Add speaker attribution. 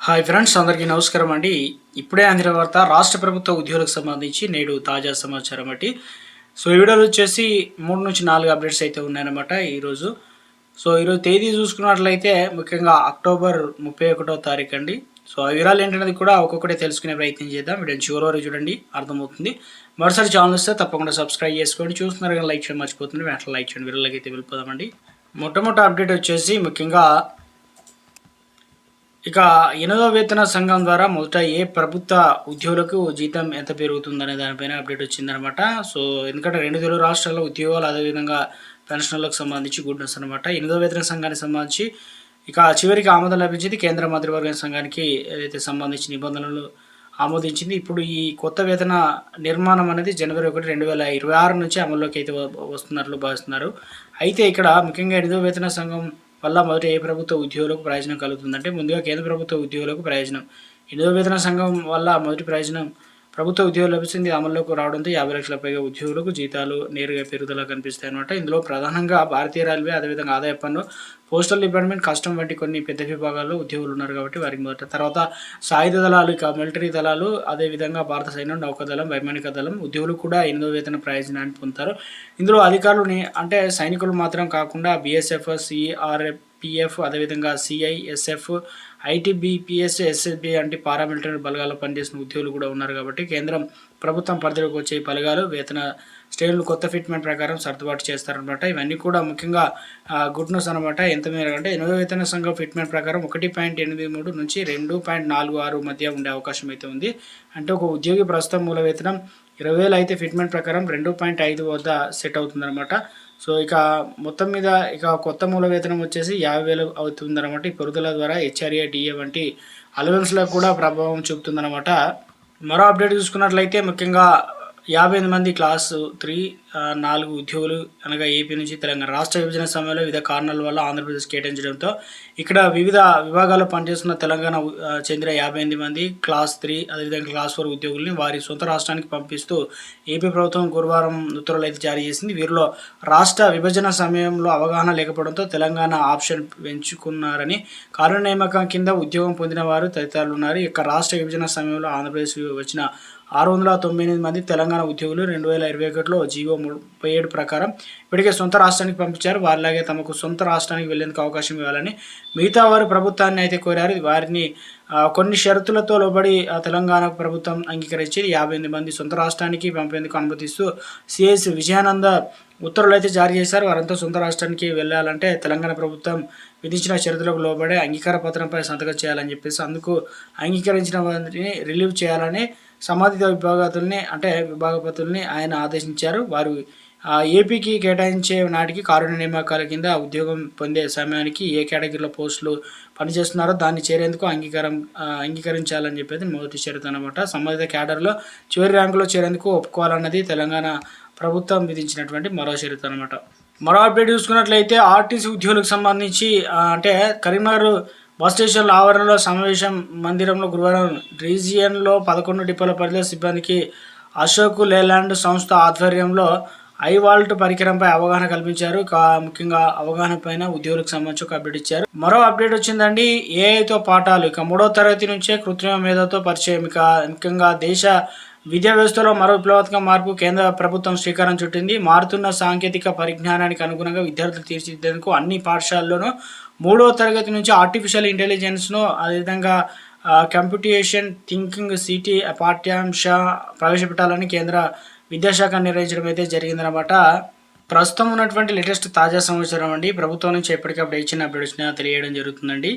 Speaker 1: Hi friends అందరికీ నమస్కారం అండి. ఇప్పుడే అందిన వార్త రాష్ట్ర ప్రభుత్వ ఉద్యోగులకు సంబంధించి నేడు తాజా సమాచారం బట్టి సో ఈ వీడియోలో వచ్చేసి మూడు నుంచి నాలుగు అప్డేట్స్ అయితే ఉన్నాయన్నమాట ఈరోజు. సో ఈరోజు తేదీ చూసుకున్నట్లయితే ముఖ్యంగా అక్టోబర్ ముప్పై ఒకటో తారీఖు అండి. సో ఆ వివరాలు ఏంటనేది కూడా ఒక్కొక్కటి తెలుసుకునే ప్రయత్నం చేద్దాం. వీడియో చివరి వరకు చూడండి అర్థమవుతుంది. మరోసారి ఛానల్ వస్తే తప్పకుండా సబ్స్క్రైబ్ చేసుకోండి. చూస్తున్నారు కానీ లైక్ చేయడం మర్చిపోతుంది వెంటనే లైక్ చేయండి. వీడియోలోకి అయితే వెళ్ళిపోదామండి. మొట్టమొదటి అప్డేట్ వచ్చేసి ముఖ్యంగా ఇక ఎనిమిదో వేతన సంఘం ద్వారా మొదట ఏ ప్రభుత్వ ఉద్యోగులకు జీతం ఎంత పెరుగుతుందనే దానిపైన అప్డేట్ వచ్చిందనమాట. సో ఎందుకంటే రెండు తెలుగు రాష్ట్రాల్లో ఉద్యోగాలు అదేవిధంగా పెన్షన్లకు సంబంధించి గుడ్ న్యూస్ అనమాట ఎనిమిదో వేతన సంఘానికి సంబంధించి ఇక చివరికి ఆమోదం లభించింది కేంద్ర మంత్రివర్గ సంఘానికి ఏదైతే సంబంధించి నిబంధనలు ఆమోదించింది. ఇప్పుడు ఈ కొత్త వేతన నిర్మాణం అనేది జనవరి ఒకటి రెండు వేల ఇరవై ఆరు నుంచి అమల్లోకి అయితే వస్తున్నట్లు భావిస్తున్నారు. అయితే ఇక్కడ ముఖ్యంగా ఎనిమిదో వేతన సంఘం వల్ల మొదట ఏ ప్రభుత్వ ఉద్యోగులకు ప్రయోజనం కలుగుతుందంటే ముందుగా కేంద్ర ప్రభుత్వ ఉద్యోగులకు ప్రయోజనం. ఎనిమిదో వేతన సంఘం వల్ల మొదటి ప్రయోజనం ప్రభుత్వ ఉద్యోగులు లభిస్తుంది అమల్లోకి రావడంతో యాభై లక్షల పైగా ఉద్యోగులకు జీతాలు నేరుగా పెరుగుదల కనిపిస్తాయి అనమాట ఇందులో ప్రధానంగా భారతీయ రైల్వే అదేవిధంగా ఆదాయ పన్ను పోస్టల్ డిపార్ట్మెంట్ కస్టమ్ వంటి కొన్ని పెద్ద విభాగాల్లో ఉద్యోగులు ఉన్నారు కాబట్టి వారికి మొదట. తర్వాత సాయుధ దళాలు ఇక మిలిటరీ దళాలు అదేవిధంగా భారత సైన్యం నౌకాదళం వైమానిక దళం ఉద్యోగులు కూడా ఎనిమిదో వేతన ప్రయోజనాన్ని పొందుతారు. ఇందులో అధికారులని అంటే సైనికులు మాత్రం కాకుండా బీఎస్ఎఫ్ సిఆర్ఎఫ్ పిఎఫ్ అదేవిధంగా సిఐఎస్ఎఫ్ ఐటీబీపీఎస్ ఎస్ఎస్బి అంటే పారామిలిటరీ బలగాల్లో పనిచేసిన ఉద్యోగులు కూడా ఉన్నారు కాబట్టి కేంద్రం ప్రభుత్వం పరిధిలోకి వచ్చే బలగాలు వేతన శ్రేణులు కొత్త ఫిట్మెంట్ ప్రకారం సర్దుబాటు చేస్తారనమాట ఇవన్నీ కూడా ముఖ్యంగా గుడ్ న్యూస్ అనమాట ఎంత మేర అంటే ఎనిమిదో వేతన సంఘం ఫిట్మెంట్ ప్రకారం ఒకటి పాయింట్ ఎనిమిది మూడు నుంచి రెండు పాయింట్ నాలుగు ఆరు మధ్య ఉండే అవకాశం అయితే ఉంది. అంటే ఒక ఉద్యోగి ప్రస్తుతం మూల వేతనం ఇరవై వేలు అయితే ఫిట్మెంట్ ప్రకారం రెండు పాయింట్ ఐదు వద్ద సెట్ అవుతుందన్నమాట. సో ఇక మొత్తం మీద ఇక కొత్త మూల వేతనం వచ్చేసి యాభై వేలు అవుతుందన్నమాట. ఈ పెరుగుదల ద్వారా హెచ్ఆర్ఏ డిఏ వంటి అలవెన్స్లకు కూడా ప్రభావం చూపుతుందన్నమాట. మరో అప్డేట్ చూసుకున్నట్లయితే ముఖ్యంగా యాభై ఎనిమిది మంది క్లాస్ త్రీ నాలుగు ఉద్యోగులు అనగా ఏపీ నుంచి తెలంగాణ రాష్ట్ర విభజన సమయంలో వివిధ కారణాల వల్ల ఆంధ్రప్రదేశ్ కేటాయించడంతో ఇక్కడ వివిధ విభాగాల్లో పనిచేస్తున్న తెలంగాణ చెందిన యాభై ఎనిమిది మంది క్లాస్ త్రీ అదేవిధంగా క్లాస్ ఫోర్ ఉద్యోగుల్ని వారి సొంత రాష్ట్రానికి పంపిస్తూ ఏపీ ప్రభుత్వం గురువారం ఉత్తర్వులు అయితే జారీ చేసింది. వీరిలో రాష్ట్ర విభజన సమయంలో అవగాహన లేకపోవడంతో తెలంగాణ ఆప్షన్ పెంచుకున్నారని కారణ నియామకం కింద ఉద్యోగం పొందిన వారు తదితరులు ఉన్నారు. ఇక రాష్ట్ర విభజన సమయంలో ఆంధ్రప్రదేశ్ వచ్చిన ఆరు వందల తొంభై ఎనిమిది మంది తెలంగాణ ఉద్యోగులు రెండు వేల ఇరవై ఒకటిలో జీవో ముప్పై ఏడు ప్రకారం ఇప్పటికే సొంత రాష్ట్రానికి పంపించారు. వారిలాగే తమకు సొంత రాష్ట్రానికి వెళ్ళేందుకు అవకాశం ఇవ్వాలని మిగతా వారు ప్రభుత్వాన్ని అయితే కోరారు. వారిని కొన్ని షరతులతో లోబడి తెలంగాణ ప్రభుత్వం అంగీకరించి యాభై ఎనిమిది మంది సొంత రాష్ట్రానికి పంపేందుకు అనుమతిస్తూ సిఎస్ విజయానంద ఉత్తర్వులు అయితే జారీ చేశారు. వారంతా సొంత రాష్ట్రానికి వెళ్ళాలంటే తెలంగాణ ప్రభుత్వం విధించిన షరతులకు లోబడే అంగీకార పత్రంపై సంతకం చేయాలని చెప్పేసి అందుకు అంగీకరించిన వారిని రిలీవ్ చేయాలని సంబంధిత విభాగతుల్ని అంటే విభాగపతుల్ని ఆయన ఆదేశించారు. వారు ఏపీకి కేటాయించే నాటికి కారుణ్య నియామకాల కింద ఉద్యోగం పొందే సమయానికి ఏ కేటగిరీలో పోస్టులు పనిచేస్తున్నారో దాన్ని చేరేందుకు అంగీకారం అంగీకరించాలని చెప్పేది మొదటి షరతు అనమాట సంబంధిత క్యాడర్లో చివరి ర్యాంకులో చేరేందుకు ఒప్పుకోవాలన్నది తెలంగాణ ప్రభుత్వం విధించినటువంటి మరో షరతు అనమాట మరో అప్డేట్ చూసుకున్నట్లయితే ఆర్టీసీ ఉద్యోగులకు సంబంధించి అంటే కరీంనగర్ బస్ స్టేషన్ ఆవరణలో సమావేశం మందిరంలో గురువారం రీజియన్లో పదకొండు డిపోల పరిధిలో సిబ్బందికి అశోక్ లేలాండ్ సంస్థ ఆధ్వర్యంలో ఐవాల్ట్ పరికరంపై అవగాహన కల్పించారు. కా- ముఖ్యంగా అవగాహన పైన ఉద్యోగులకు సంబంధించి ఒక అప్డేట్ ఇచ్చారు. మరో అప్డేట్ వచ్చిందండి. ఏఐతో పాఠాలు. ఇక మూడో తరగతి నుంచే కృత్రిమ మేధతో పరిచయం. ఇక ముఖ్యంగా దేశ విద్యా వ్యవస్థలో మరో విప్లవాత్మక మార్పు కేంద్ర ప్రభుత్వం శ్రీకారం చుట్టింది. మారుతున్న సాంకేతిక పరిజ్ఞానానికి అనుగుణంగా విద్యార్థులు తీర్చిదిద్దేందుకు అన్ని పాఠశాలల్లోనూ మూడో తరగతి నుంచి ఆర్టిఫిషియల్ ఇంటెలిజెన్స్ను అదేవిధంగా కంప్యూటేషన్ థింకింగ్ సిటీ పాఠ్యాంశ ప్రవేశపెట్టాలని కేంద్ర విద్యాశాఖ నిర్వహించడం అయితే జరిగిందనమాట ప్రస్తుతం ఉన్నటువంటి లేటెస్ట్ తాజా సమాచారం అండి. ప్రభుత్వం నుంచి ఎప్పటికప్పుడు ఇచ్చిన అప్డేట్స్ని తెలియడం జరుగుతుందండి.